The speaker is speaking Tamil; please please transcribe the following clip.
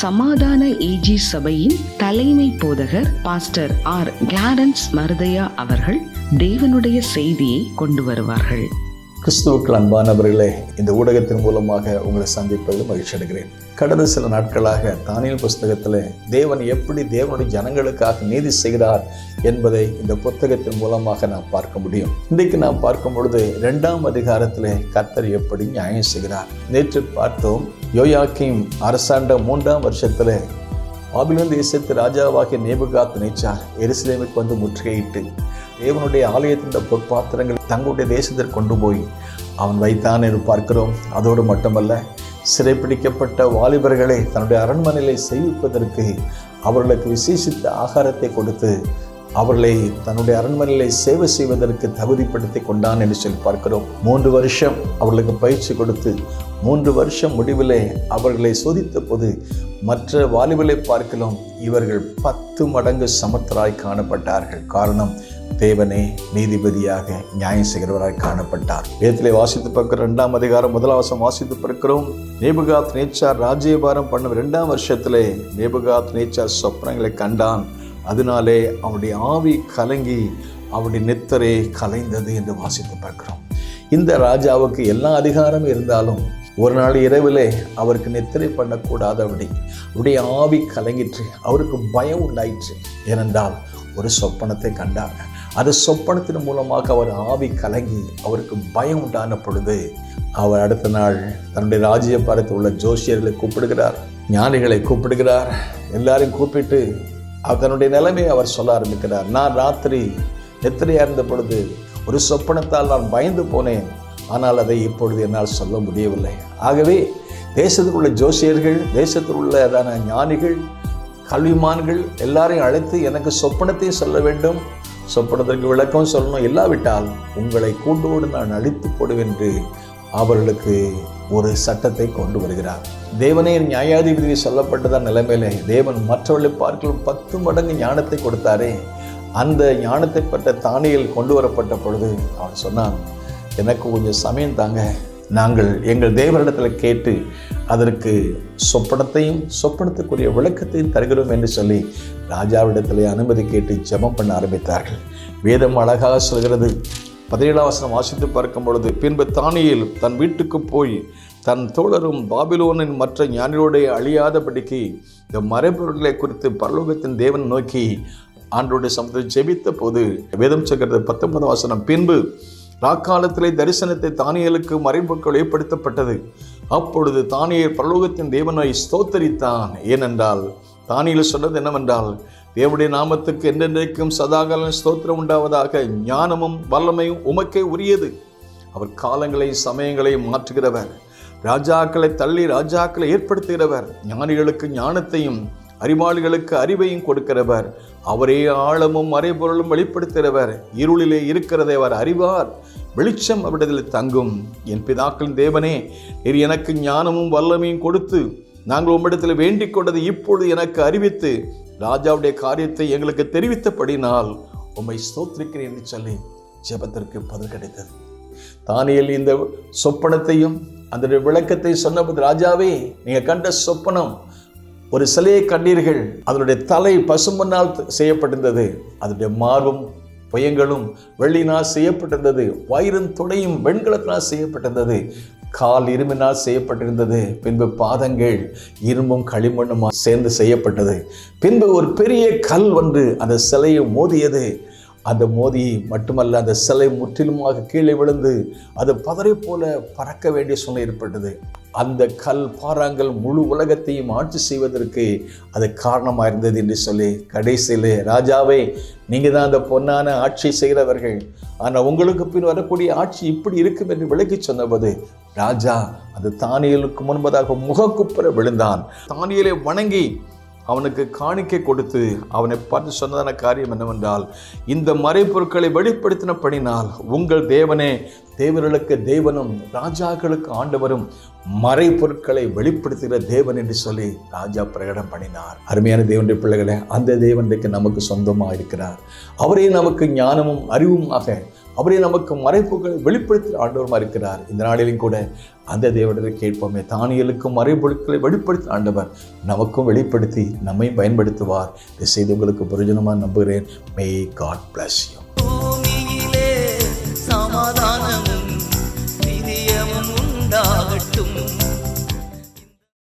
சமாதான ஏஜி சபையின் தலைமை போதகர் பாஸ்டர் ஆர். கிளாரன்ஸ் மருதையா அவர்கள் தேவனுடைய செய்தியை கொண்டு வருவார்கள். கிறிஸ்துவுக்கள் அன்பானவர்களே இந்த ஊடகத்தின் மூலமாக உங்களை சந்திப்பதில் மகிழ்ச்சி அடைகிறேன். கடந்த சில நாட்களாக தானியல் புஸ்தகத்தில் தேவன் எப்படி தேவனுடைய ஜனங்களுக்காக நீதி செய்கிறார் என்பதை இந்த புத்தகத்தின் மூலமாக நாம் பார்க்க முடியும். இன்றைக்கு நாம் பார்க்கும் பொழுது இரண்டாம் அதிகாரத்தில் கர்த்தர் எப்படி நியாயம் செய்கிறார். நேற்று பார்த்தோம் யோயாக்கிம் அரசாண்ட மூன்றாம் வருஷத்தில் பாபிலோன் தேசத்து ராஜாவாகிய நேபுகாத் நினைச்சார் எருசலேமுக்கு வந்து முற்றுகையிட்டு தேவனுடைய ஆலயத்தின் பொற்பாத்திரங்கள் தங்களுடைய தேசத்திற்கு கொண்டு போய் அவன் வைத்தான் என்று பார்க்கிறோம். அதோடு மட்டுமல்ல சிறைப்பிடிக்கப்பட்ட வாலிபர்களை தன்னுடைய அரண்மனையிலே செய்விப்பதற்கு அவர்களுக்கு விசேஷித்த ஆகாரத்தை கொடுத்து அவர்களை தன்னுடைய அரண்மனையிலே சேவை செய்வதற்கு தகுதிப்படுத்தி கொண்டான் என்று சொல்லி பார்க்கிறோம். மூன்று வருஷம் அவர்களுக்கு பயிற்சி கொடுத்து மூன்று வருஷம் முடிவிலே அவர்களை சோதித்த போது மற்ற வாலிபலை பார்க்கலாம் இவர்கள் பத்து மடங்கு சமத்தராய் காணப்பட்டார்கள். காரணம் தேவனே நீதிபதியாக நியாயம் செய்கிறவராய் காணப்பட்டார். வேதத்திலே வாசித்து பார்க்கிற இரண்டாம் அதிகாரம் முதலாவசம் வாசித்து பார்க்கிறோம் நேபுகாத் நேச்சார் ராஜ்யபாரம் பண்ணும் இரண்டாம் வருஷத்திலே நேபுகாத் நேச்சார் சொப்னங்களை கண்டான். அதனாலே அவனுடைய ஆவி கலங்கி அவனுடைய நெத்தரே கலைந்தது என்று வாசித்து பார்க்கிறோம் இந்த ராஜாவுக்கு எல்லா அதிகாரமும் இருந்தாலும் ஒரு நாள் இரவிலே அவருக்கு நித்திரை பண்ணக்கூடாதபடி அவருடைய ஆவி கலங்கிற்று அவருக்கு பயம் உண்டாயிற்று. ஏனென்றால் ஒரு சொப்பனத்தை கண்டாங்க. அது சொப்பனத்தின் மூலமாக அவர் ஆவி கலங்கி அவருக்கு பயம் உண்டான பொழுது அவர் அடுத்த நாள் தன்னுடைய ராஜ்யபாரத்தில் உள்ள ஜோசியர்களை கூப்பிடுகிறார் ஞானிகளை கூப்பிடுகிறார். எல்லாரையும் கூப்பிட்டு அதனுடைய தன்னுடைய நிலைமையை அவர் சொல்ல ஆரம்பிக்கிறார். நான் ராத்திரி நித்திரையாக இருந்த பொழுது ஒரு சொப்பனத்தால் நான் பயந்து போனேன். ஆனால் அதை இப்பொழுது என்னால் சொல்ல முடியவில்லை. ஆகவே தேசத்தில் உள்ள ஜோசியர்கள் தேசத்தில் உள்ளதான ஞானிகள் கல்விமான்கள் எல்லாரையும் அழைத்து எனக்கு சொப்பனத்தையும் சொல்ல வேண்டும். சொப்பனத்திற்கு விளக்கம் சொல்லணும். இல்லாவிட்டால் உங்களை கூண்டோடு நான் அழித்து போடுவேன் என்று அவர்களுக்கு ஒரு சட்டத்தை கொண்டு வருகிறார். தேவனே நியாயாதிபதி சொல்லப்பட்டதான் நிலைமையிலே தேவன் மற்றவர்களை பார்க்கலாம் பத்து மடங்கு ஞானத்தை கொடுத்தாரே. அந்த ஞானத்தை பட்ட தானியில் கொண்டு வரப்பட்ட பொழுது அவன் சொன்னான் எனக்கு கொஞ்சம் சமயம் தாங்க. நாங்கள் எங்கள் தேவரிடத்தில் கேட்டு அதற்கு சொப்பனத்தையும் சொப்பனத்துக்குரிய விளக்கத்தையும் தருகிறோம் என்று சொல்லி ராஜாவிடத்திலே அனுமதி கேட்டு ஜெபம் பண்ண ஆரம்பித்தார்கள். வேதம் அழகாக சொல்கிறது. பதினேழாம் வசனம் வாசித்து பார்க்கும் பொழுது பின்பு தானியில் தன் வீட்டுக்கு போய் தன் தோழரும் பாபிலோனின் மற்ற ஞானியோடைய அழியாதபடிக்கு இந்த மறைபொருள்களை குறித்து பரலோகத்தின் தேவன் நோக்கி ஆண்டோடைய சமத்தில் ஜெபித்த போது வேதம் சொல்கிறது பத்தொன்பது வசனம் பின்பு ராக்காலத்திலே தரிசனத்தை தானியலுக்கு மறைபொருட்கள் ஏற்படுத்தப்பட்டது. அப்பொழுது தானியர் பரலோகத்தின் தேவனை ஸ்தோத்தரித்தான். ஏனென்றால் தானியில் சொன்னது என்னவென்றால் தேவனுடைய நாமத்துக்கு என்றென்றைக்கும் சதாகாலம் ஸ்தோத்திரம் உண்டாவதாக ஞானமும் வல்லமையும் உமக்கே உரியது. அவர் காலங்களையும் சமயங்களையும் மாற்றுகிறவர். ராஜாக்களை தள்ளி ராஜாக்களை ஏற்படுத்துகிறவர். ஞானிகளுக்கு ஞானத்தையும் அறிவாளிகளுக்கு அறிவையும் கொடுக்கிறவர். அவரே ஆழமும் மறைபொருளும் வெளிப்படுத்துகிறவர். இருளிலே இருக்கிறதை அவர் அறிவார். வெளிச்சம் அவரிடத்தில் தங்கும். என் பிதாக்களின் தேவனே நீர் எனக்கு ஞானமும் வல்லமையும் கொடுத்து நாங்கள் உம்மிடத்தில் வேண்டிக் கொண்டதை இப்பொழுது எனக்கு அறிவித்து ராஜாவுடைய காரியத்தை எங்களுக்கு தெரிவித்தபடினால் உம்மை ஸ்தோத்திரிக்கிறேன் என்று சொல்லி ஜெபத்திற்கு பதில் கிடைத்தது. தானியல் இந்த சொப்பனத்தையும் அந்த விளக்கத்தை சொன்னபோது ராஜாவே நீங்கள் கண்ட சொப்பனம் ஒரு சிலையை கண்டீர்கள். அதனுடைய தலை பசுமண்ணால் செய்யப்பட்டிருந்தது. அதனுடைய மார்பும் புயங்களும் வெள்ளினால் செய்யப்பட்டிருந்தது வயிறும் துடையும் வெண்கலத்தினால் செய்யப்பட்டிருந்தது கால் இரும்பினால் செய்யப்பட்டிருந்தது. பின்பு பாதங்கள் இரும்பும் களிமண்ணுமா சேர்ந்து செய்யப்பட்டது. பின்பு ஒரு பெரிய கல் வந்து அந்த சிலையை மோதியது. அந்த மோதி மட்டுமல்ல அந்த சிலை முற்றிலுமாக கீழே விழுந்து அது பதறை போல பறக்க வேண்டிய சூழ்நிலை ஏற்பட்டது. அந்த கல் பாறாங்கல் முழு உலகத்தையும் ஆட்சி செய்வதற்கு அது காரணமாக இருந்தது என்று சொல்லி கடைசியில் ராஜாவே நீங்கள் தான் அந்த பொன்னான ஆட்சி செய்கிறவர்கள். ஆனால் உங்களுக்கு பின் வரக்கூடிய ஆட்சி இப்படி இருக்கும் என்று விளக்கி சொன்னபோது ராஜா அது தானியலுக்கு முன்பதாக முகக்குப்புற விழுந்தான். தானியலை வணங்கி அவனுக்கு காணிக்கை கொடுத்து அவனை பார்த்து சொன்னதான காரியம் என்னவென்றால் இந்த மறைப்பொருட்களை வெளிப்படுத்தினபடினால் உங்கள் தேவனே தேவர்களுக்கு தேவனும் ராஜாக்களுக்கு ஆண்டவரும் மறைப்பொருட்களை வெளிப்படுத்துகிற தேவன் என்று சொல்லி ராஜா பிரகடம் பண்ணினார். அருமையான தேவனுடைய பிள்ளைகளே அந்த தேவனுக்கு நமக்கு சொந்தமாக இருக்கிறார் அவரே நமக்கு ஞானமும் அறிவுமாக அவரே நமக்கு மறைப்புகளை வெளிப்படுத்தி ஆண்டவருமா இருக்கிறார். இந்த நாளிலும் கூட அந்த தேவனரை கேட்போமே. தானியலுக்கும் மறைப்பொருட்களை வெளிப்படுத்தி ஆண்டவர் நமக்கும் வெளிப்படுத்தி நம்மையும் பயன்படுத்துவார். இதை செய்து உங்களுக்கு பிரயோஜனமாக நம்புகிறேன். மே காட் பிளஸ் யூ சமாதானமும் நிதியமும் உண்டாகட்டும்.